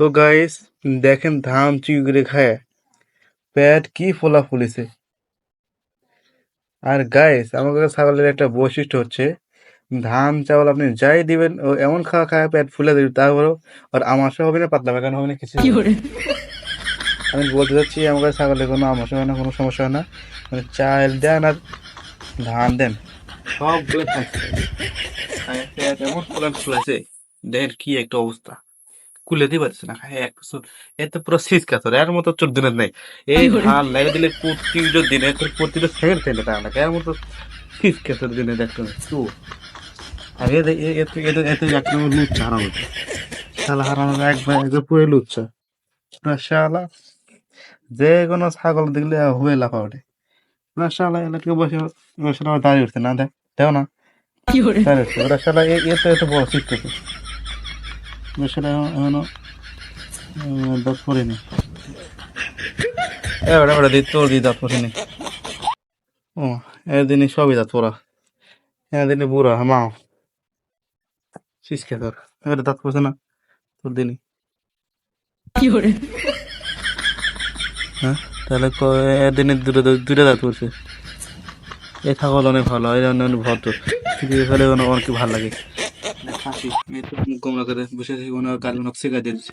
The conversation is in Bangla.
সো গাইস দেখেন ধান চুই করে খায়। পেট কি ফোলা ফুলেছে। আর গাইস আমার কাছে ছাগলের একটা বৈশিষ্ট্য হচ্ছে ধান চাউল আপনি যাই দিবেন ও এমন খাওয়া খায় পেট ফুলে দেবে তারপরেও আর আমার আমাশা হবে না পাতলা বেগান হবে না কিছু আমি বলতে চাচ্ছি আমার কাছে ছাগলের কোনো আমাশা হয় না কোনো সমস্যা হয় না। মানে চাল দেন আর ধান দেন। সবগুলো পেট এমন ফুলাছে দেখেন কি একটা অবস্থা। কুলে দিতে পারছে না খায় এক বছর। এত পুরো শীত কাতর এর মতো চোদ্দ দিনের নেই। এই ধান লাগে দিলে প্রতিটা দিনে তোর প্রতিটা সেকেন্ড থেকে তা না এর মতো শীত কাতর দিনে দেখতে তো আর এতে এতে এতে এতে একটা লুচ্ছা হারানো শালা হারানো একবার একবার পুরো লুচ্ছা। শালা যে কোনো ছাগল দেখলে হয়ে লাফা ওঠে। না শালা এলাকা বসে বসে দাঁড়িয়ে উঠছে না দেখ দেও না। ওরা শালা এ এ এত বড় কাতর সেটা এখনও দাঁত পড়েনি এবার এবার দিই তোর দি দাঁত পড়েনি ও এদিনই সবই দাঁত পড়া। এদিনই বুড়া মা। শিসকে তোর এবারে দাঁত পড়ছে না তোর দিনই। হ্যাঁ তাহলে ক- এদিনে দুটো দুটো দাঁত পড়ছে। এ ছাগল অনেক ভালো এর অনেক ভদ্র। এখানে অনেক ভালো লাগে? খাসি মেয়ে তো মুখ গোমরা করে বসে থেকে কোনো হয় গাল মুখ দিয়েছে